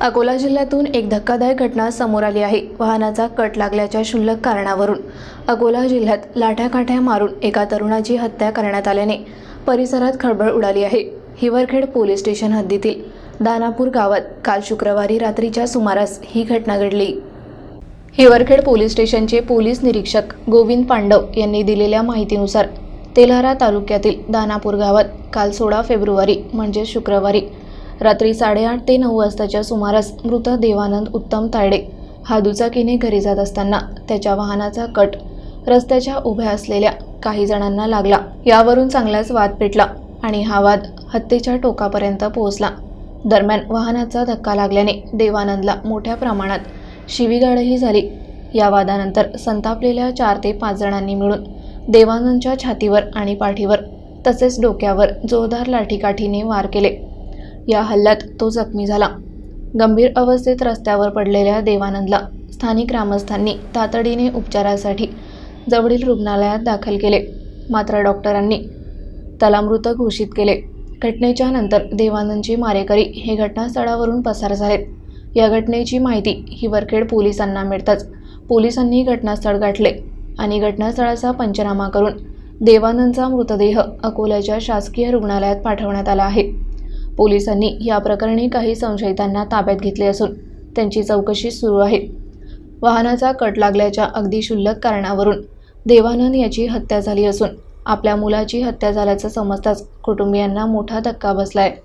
अकोला जिल्ह्यातून एक धक्कादायक घटना समोर आली आहे. वाहनाचा कट लागल्याच्या क्षुल्लक कारणावरून. अकोला जिल्ह्यात लाठ्याकाठ्या मारून एका तरुणाची हत्या करण्यात आल्याने परिसरात खळबळ उडाली आहे. हिवरखेड पोलीस स्टेशन हद्दीतील दानापूर गावात काल शुक्रवारी रात्रीच्या सुमारास ही घटना घडली. हिवरखेड पोलीस स्टेशनचे पोलीस निरीक्षक गोविंद पांडव यांनी दिलेल्या माहितीनुसार तेल्हारा तालुक्यातील दानापूर गावात काल सोळा फेब्रुवारी म्हणजे शुक्रवारी रात्री साडेआठ ते नऊ वाजताच्या सुमारास मृत देवानंद उत्तम तायडे हा दुचाकीने घरी जात असताना त्याच्या वाहनाचा कट रस्त्याच्या उभ्या असलेल्या काही जणांना लागला. यावरून चांगलाच वाद पेटला आणि हा वाद हत्येच्या टोकापर्यंत पोहोचला. दरम्यान वाहनाचा धक्का लागल्याने देवानंदला मोठ्या प्रमाणात शिवीगाळही झाली. या वादानंतर संतापलेल्या चार ते पाच जणांनी मिळून देवानंदच्या छातीवर आणि पाठीवर तसेच डोक्यावर जोरदार लाठीकाठीने वार केले. या हल्ल्यात तो जखमी झाला. गंभीर अवस्थेत रस्त्यावर पडलेल्या देवानंदला स्थानिक ग्रामस्थांनी तातडीने उपचारासाठी जवळील रुग्णालयात दाखल केले. मात्र डॉक्टरांनी त्याला मृत घोषित केले. घटनेच्या नंतर देवानंदची मारेकरी हे घटनास्थळावरून पसार झालेत. या घटनेची माहिती हिवरखेड पोलिसांना मिळताच पोलिसांनी घटनास्थळ गाठले आणि घटनास्थळाचा पंचनामा करून देवानंदचा मृतदेह अकोल्याच्या शासकीय रुग्णालयात पाठवण्यात आला आहे. पोलिसांनी या प्रकरणी काही संशयितांना ताब्यात घेतले असून त्यांची चौकशी सुरू आहे. वाहनाचा कट लागल्याच्या अगदी क्षुल्लक कारणावरून देवानंद याची हत्या झाली असून आपल्या मुलाची हत्या झाल्याचं समजताच कुटुंबियांना मोठा धक्का बसलाय.